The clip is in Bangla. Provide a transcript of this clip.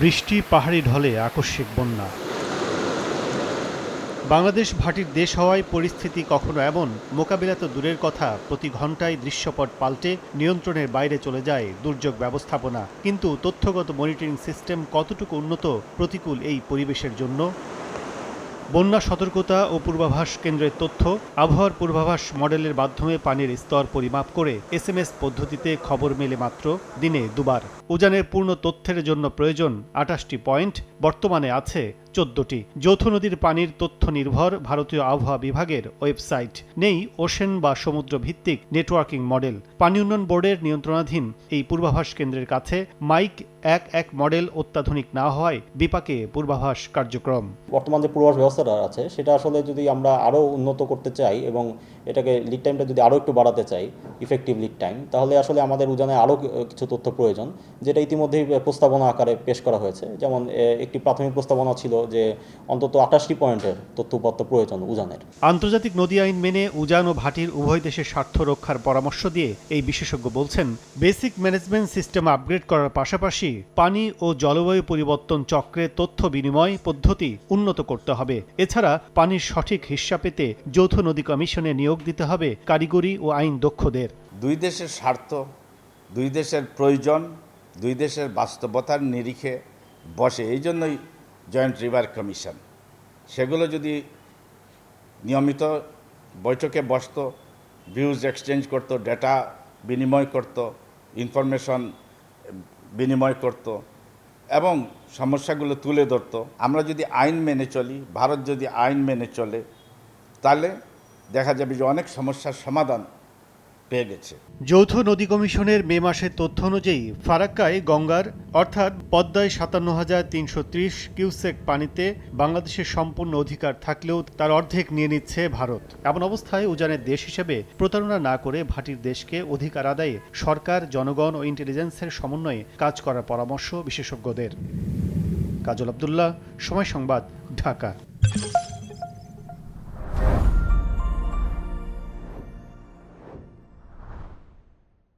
বৃষ্টি, পাহাড়ি ঢলে আকস্মিক বন্যা। বাংলাদেশ ভাটির দেশ হওয়ায় পরিস্থিতি কখনো এমন, মোকাবিলা তো দূরের কথা, প্রতি ঘন্টায় দৃশ্যপট পাল্টে নিয়ন্ত্রণের বাইরে চলে যায় দুর্যোগ ব্যবস্থাপনা। কিন্তু তথ্যগত মনিটরিং সিস্টেম কতটুকু উন্নত, প্রতিকূল এই পরিবেশের জন্য? বন্যা সতর্কতা ও পূর্বাভাস কেন্দ্রের তথ্য, আবহাওয়ার পূর্বাভাস মডেলের মাধ্যমে পানির স্তর পরিমাপ করে এস পদ্ধতিতে খবর মেলে মাত্র দিনে দুবার। উজানের পূর্ণ তথ্যের জন্য প্রয়োজন আটাশটি পয়েন্ট, বর্তমানে আছে চোদ্দটি। যৌথ নদীর পানির তথ্য নির্ভর ভারতীয় আবহাওয়া বিভাগের ওয়েবসাইট। নেই ওশেন বা সমুদ্র ভিত্তিক নেটওয়ার্কিং মডেল। পানি উন্নয়ন বোর্ডের নিয়ন্ত্রণাধীন এই পূর্বাভাস কেন্দ্রের কাছে মাইক এক এক মডেল অত্যাধুনিক না হওয়ায় বিপাকে পূর্বাভাস কার্যক্রম। বর্তমান যে পূর্বাভাস ব্যবস্থাটা আছে, সেটা আসলে যদি আমরা আরও উন্নত করতে চাই এবং এটাকে লিড টাইমটা যদি আরও একটু বাড়াতে চাই ইফেক্টিভ লিড টাইম তাহলে আসলে আমাদের উজানে আরও কিছু তথ্য প্রয়োজন, যেটা ইতিমধ্যেই প্রস্তাবনা আকারে পেশ করা হয়েছে। যেমন একটি প্রাথমিক প্রস্তাবনা ছিল যে অন্তত আঠাশটি পয়েন্টের তথ্য উপাত্ত প্রয়োজন উজানের। আন্তর্জাতিক নদী আইন মেনে উজান ও ভাটির উভয় দেশের স্বার্থ রক্ষার পরামর্শ দিয়ে এই বিশেষজ্ঞ বলছেন বেসিক ম্যানেজমেন্ট সিস্টেম আপগ্রেড করার পাশাপাশি পানি ও জলবায়ু পরিবর্তন চক্রে তথ্য বিনিময় পদ্ধতি উন্নত করতে হবে। এছাড়া পানির সঠিক হিস্যা পেতে যৌথ নদী কমিশনে নিয়োগ দিতে হবে কারিগরি ও আইন দক্ষদের। দুই দেশের স্বার্থ দুই দেশের প্রয়োজন দুই দেশের বাস্তবতার নিরিখে বসে। এই জন্যই জয়েন্ট রিভার কমিশন সেগুলো যদি নিয়মিত বৈঠকে বসত ভিউজ এক্সচেঞ্জ করতো ডেটা বিনিময় করত ইনফরমেশন বিনিময় করত এবং সমস্যাগুলো তুলে ধরতো, আমরা যদি আইন মেনে চলি, ভারত যদি আইন মেনে চলে, তাহলে দেখা যাবে যে অনেক সমস্যার সমাধান পেয়ে গেছে। যৌথ নদী কমিশনের মে মাসের তথ্য অনুযায়ী ফারাক্কায় গঙ্গার, অর্থাৎ পদ্মায় সাতান্ন হাজার তিনশো ত্রিশ কিউসেক পানিতে বাংলাদেশের সম্পূর্ণ অধিকার থাকলেও তার অর্ধেক নিয়ে নিচ্ছে ভারত। এমন অবস্থায় উজানের দেশ হিসেবে প্রতারণা না করে ভাটির দেশকে অধিকার আদায়ে সরকার, জনগণ ও ইন্টেলিজেন্সের সমন্বয়ে কাজ করার পরামর্শ বিশেষজ্ঞদের। কাজল আবদুল্লাহ, সময় সংবাদ, ঢাকা।